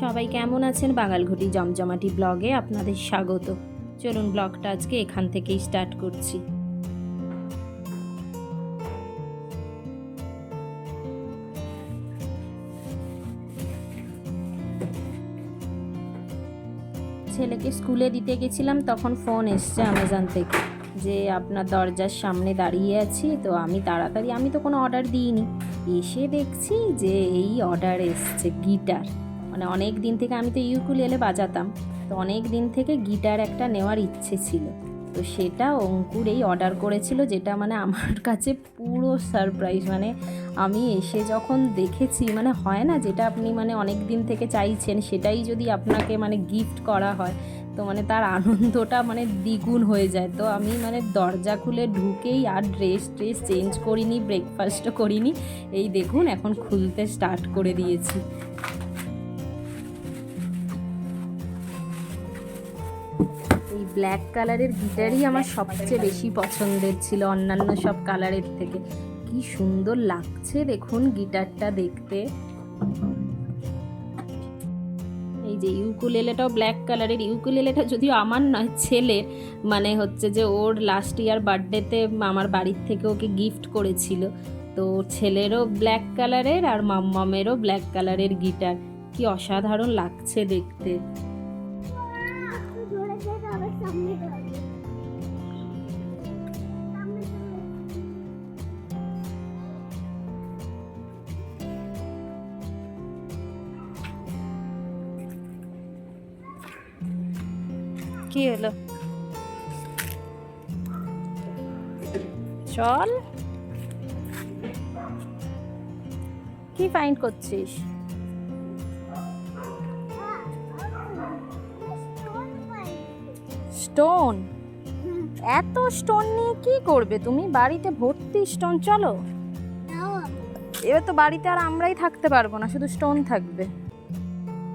সবাই কেমন আছেন? বাঙালঘটি জমজমাটি ব্লগে আপনাদের স্বাগত। চলুন ব্লগটা আজকে এখান থেকেই স্টার্ট করছি। ছেলেকে স্কুলে দিতে গেছিলাম, তখন ফোন এসছে অ্যামাজন থেকে যে আপনার দরজার সামনে দাঁড়িয়ে আছি, তো আমি তাড়াতাড়ি, আমি তো কোনো অর্ডার দিইনি। এসে দেখছি যে এই অর্ডার এসছে গিটার। মানে অনেক দিন থেকে আমি তো ইউকুলেলে বাজাতাম। তো অনেক দিন থেকে গিটার একটা নেওয়ার ইচ্ছে ছিল। তো সেটা অঙ্কুর এই অর্ডার করেছিল, যেটা মানে আমার কাছে পুরো সারপ্রাইজ। মানে আমি এসে যখন দেখেছি মানে হয় না যেটা আপনি মানে অনেক দিন থেকে চাইছেন, সেটাই যদি আপনাকে মানে গিফট করা হয়, তো মানে তার আনন্দটা মানে দ্বিগুণ হয়ে যায়। তো আমি মানে দরজা খুলে ঢুকেই আর ড্রেস ট্রেস চেঞ্জ করিনি ব্রেকফাস্টও করিনি। এই দেখুন, এখন খুলতে স্টার্ট করে দিয়েছি। ব্ল্যাক কালারের গিটারই আমার সবচেয়ে বেশি পছন্দের ছিল অন্যান্য সব কালারের থেকে। কি সুন্দর লাগছে দেখুন গিটারটা দেখতে। এই যে ইউকুলেলেটাও ব্ল্যাক কালারের ইউকুলেলেটা যদিও আমার নয়, ছেলের। মানে হচ্ছে যে ওর লাস্ট ইয়ার বার্থডেতে আমার বাড়ির থেকে ওকে গিফট করেছিল। তো ছেলেরও ব্ল্যাক কালারের আর মাম্মামেরও ব্ল্যাক কালারের গিটার। কি অসাধারণ লাগছে দেখতে। কি হলো? চল। কি ফাইন্ড করছিস? স্টোন এত স্টোন নিয়ে কি করবে? তুমি বাড়িতে ভর্তি স্টোন চলো। এবার তো বাড়িতে আর আমরাই থাকতে পারব না শুধু স্টোন থাকবে।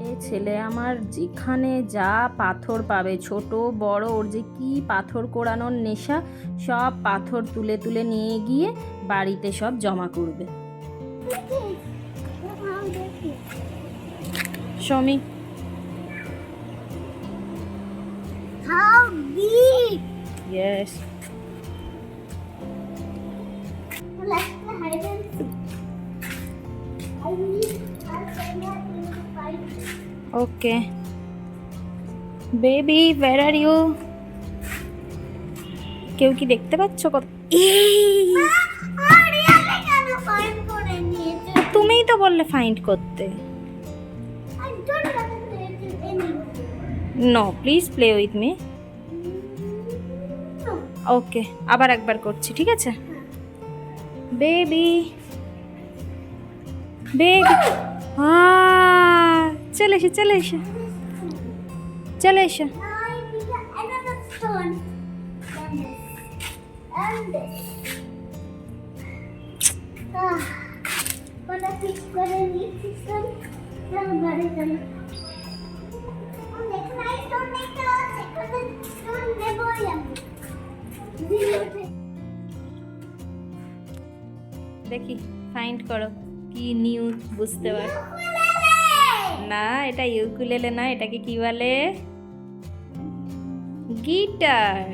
এ ছেলে আমার যেখানে যা পাথর পাবে ছোট বড় ওর যে কি পাথর কোড়ানোর নেশা সব পাথর তুলে তুলে নিয়ে গিয়ে বাড়িতে সব জমা করবে। Somi. How okay baby where are you কেউ কি দেখতে পাচ্ছ কত? তুমিই তো বললে ফাইন্ড করতে. No please play with me okay আবার একবার করছি ঠিক আছে? বেবি বেবি চলে এসে চলে এসে। চলে এসে। দেখি ফাইন্ড করো কি নিউজ বুঝতে পারো। না এটা ইউকুলেলে না এটাকে কি বলে? গিটার।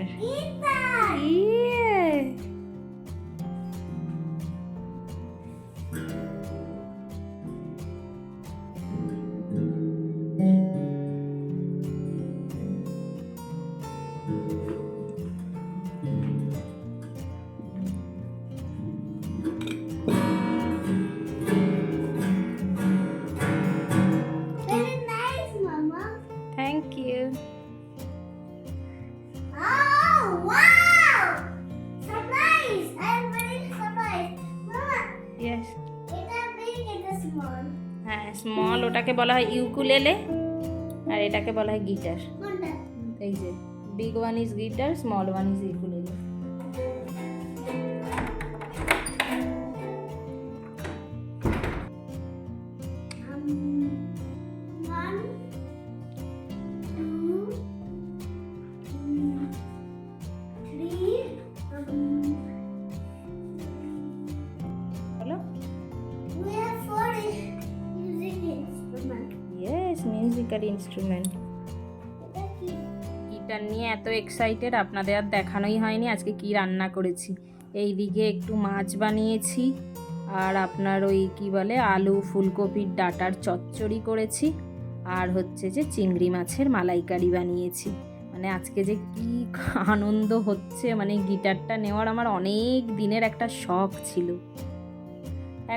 স্মল ওটাকে বলা হয় ইউকুলেলে আর এটাকে বলা হয় গিটার। এই যে big one is guitar small one is ukulele musical instrument guitar নিয়ে এত এক্সাইটেড আপনাদের আর দেখানোই হয়নি, আজকে কি রান্না করেছি। এই দিকে একটু মাছ বানিয়েছি, আর আপনার ওই কি বলে, আলু ফুলকপির ডাটার চচ্চড়ি করেছি, আর হচ্ছে যে চিংড়ি মাছের মালাইকারি বানিয়েছি। মানে আজকে যে কি আনন্দ হচ্ছে মানে গিটারটা নেওয়ার আমার অনেক দিনের একটা শখ ছিল।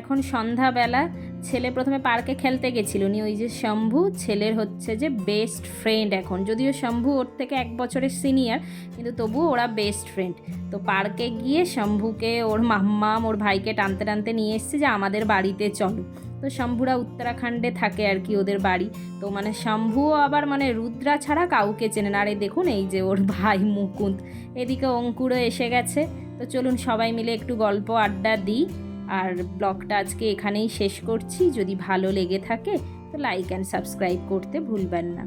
এখন সন্ধ্যাবেলা ছেলে প্রথমে পার্কে খেলতে গেছিল নি ওই যে শম্ভু, ছেলের হচ্ছে যে বেস্ট ফ্রেন্ড এখন। যদিও শম্ভু ওর থেকে এক বছরের সিনিয়র কিন্তু তবুও ওরা বেস্ট ফ্রেন্ড তো পার্কে গিয়ে শম্ভুকে, ওর মাম্মাম ওর ভাইকে টানতে টানতে নিয়ে এসছে যে আমাদের বাড়িতে চলো। তো শম্ভুরা উত্তরাখণ্ডে থাকে আর কি ওদের বাড়ি। তো মানে শম্ভুও আবার মানে রুদ্রা ছাড়া কাউকে চেনে না। আর দেখুন এই যে ওর ভাই মুকুন্দ। এদিকে অঙ্কুরও এসে গেছে। তো চলুন সবাই মিলে একটু গল্প আড্ডা দিই। আর ব্লগটা আজকে এখানেই শেষ করছি। যদি ভালো লেগে থাকে, তো লাইক অ্যান্ড সাবস্ক্রাইব করতে ভুলবেন না?